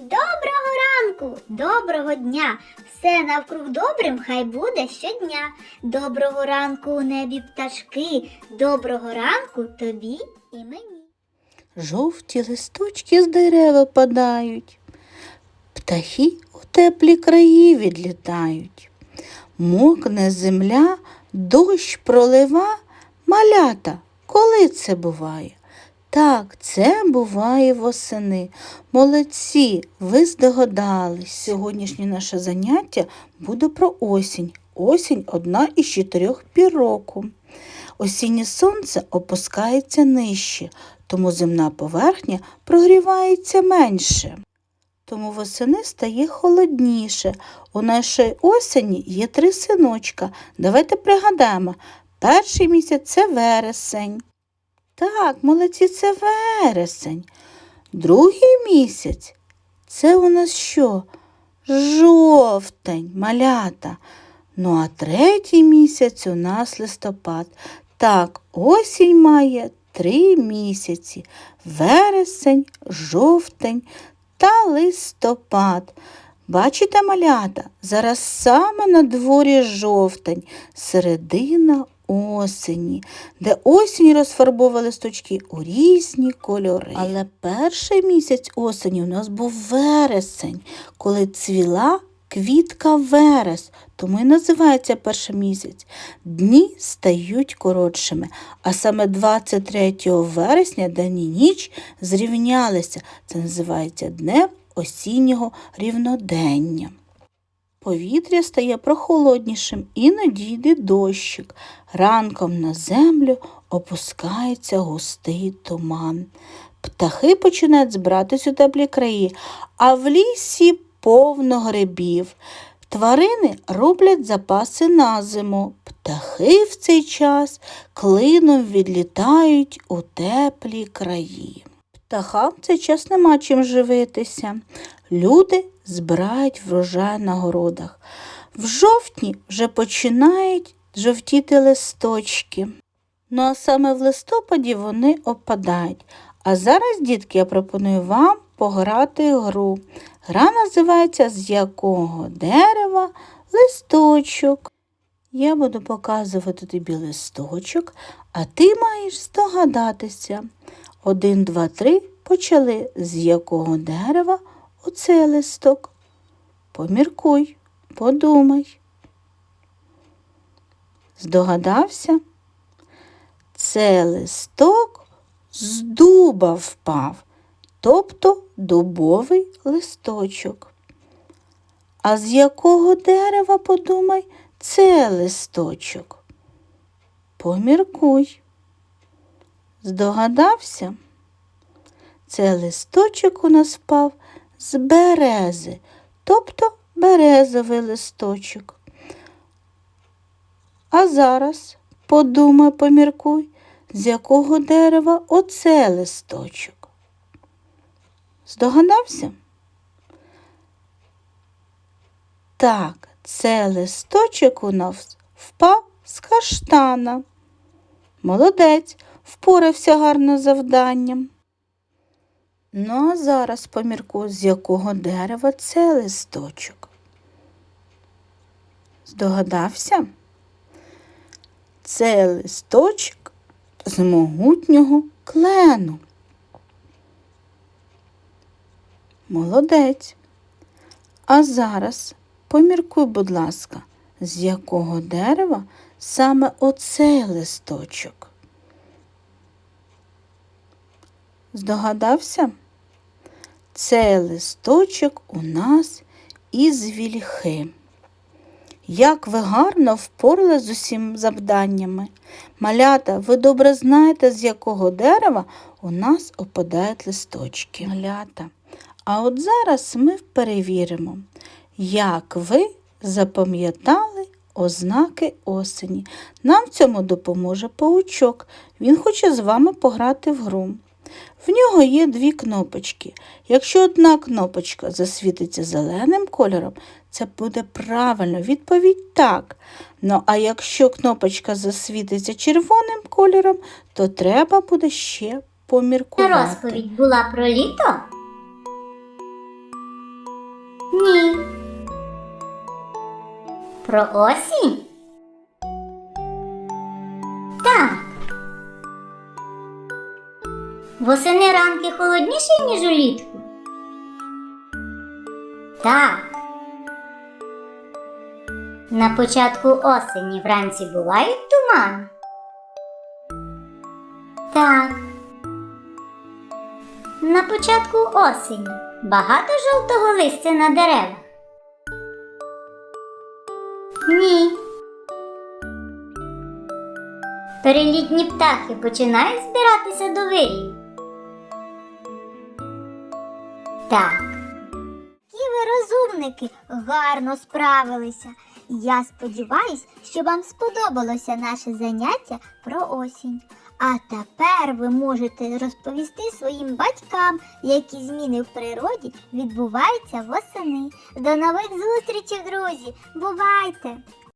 Доброго ранку, доброго дня! Все навкруг добрим хай буде щодня. Доброго ранку у небі пташки, доброго ранку тобі і мені. Жовті листочки з дерева падають, птахи у теплі краї відлітають. Мокне земля, дощ пролива, малята, коли це буває? Так, це буває восени. Молодці, ви здогадались. Сьогоднішнє наше заняття буде про осінь. Осінь одна із чотирьох пір року. Осіннє сонце опускається нижче, тому земна поверхня прогрівається менше. Тому восени стає холодніше. У нашій осені є три синочка. Давайте пригадаємо. Перший місяць це вересень. Так, молодці, це вересень. Другий місяць це у нас що? Жовтень, малята. Ну а третій місяць у нас листопад. Так, осінь має три місяці вересень, жовтень та листопад. Бачите, малята, зараз саме на дворі жовтень, середина осені, де осінь розфарбовує листочки у різні кольори. Але перший місяць осені у нас був вересень, коли цвіла квітка верес, тому і називається перший місяць. Дні стають коротшими, а саме 23 вересня день і ніч зрівнялися. Це називається днем осіннього рівнодення. Повітря стає прохолоднішим, іноді йде дощик. Ранком на землю опускається густий туман. Птахи починають збиратись у теплі краї, а в лісі повно грибів. Тварини роблять запаси на зиму. Птахи в цей час клином відлітають у теплі краї. Птахам в цей час нема чим живитися. Люди збирають врожай на городах. В жовтні вже починають жовтіти листочки. Ну а саме в листопаді вони опадають. А зараз, дітки, я пропоную вам пограти гру. Гра називається З якого дерева листочок. Я буду показувати тобі листочок, а ти маєш здогадатися. Один, два, три почали. З якого дерева оце листок? Поміркуй, подумай. Здогадався? Це листок з дуба впав, тобто дубовий листочок. А з якого дерева, подумай, це листочок? Поміркуй. Здогадався? Це листочок у нас впав з берези, тобто березовий листочок. А зараз подумай, поміркуй, з якого дерева оце листочок. Здогадався? Так, це листочок у нас впав з каштана. Молодець, впорався гарно завданням. Ну, а зараз поміркуй, з якого дерева це листочок. Здогадався? Це листочок з могутнього клену. Молодець. А зараз поміркуй, будь ласка, з якого дерева саме оцей листочок. Здогадався? Це листочок у нас із вільхи. Як ви гарно впорали з усім завданнями. Малята, ви добре знаєте, з якого дерева у нас опадають листочки. Малята. А от зараз ми перевіримо, як ви запам'ятали ознаки осені. Нам в цьому допоможе паучок. Він хоче з вами пограти в гру. В нього є дві кнопочки. Якщо одна кнопочка засвітиться зеленим кольором, це буде правильно відповідь так. Ну а якщо кнопочка засвітиться червоним кольором, то треба буде ще поміркувати. Розповідь була про літо. Ні. Про осінь? Так. Восени ранки холодніші, ніж улітку? Так. На початку осені вранці бувають тумани? Так. На початку осені багато жовтого листя на деревах? Ні. Перелітні птахи починають збиратися до вирію? Так. Які ви розумники гарно справилися. Я сподіваюсь, що вам сподобалося наше заняття про осінь. А тепер ви можете розповісти своїм батькам, які зміни в природі відбуваються восени. До нових зустрічей, друзі! Бувайте!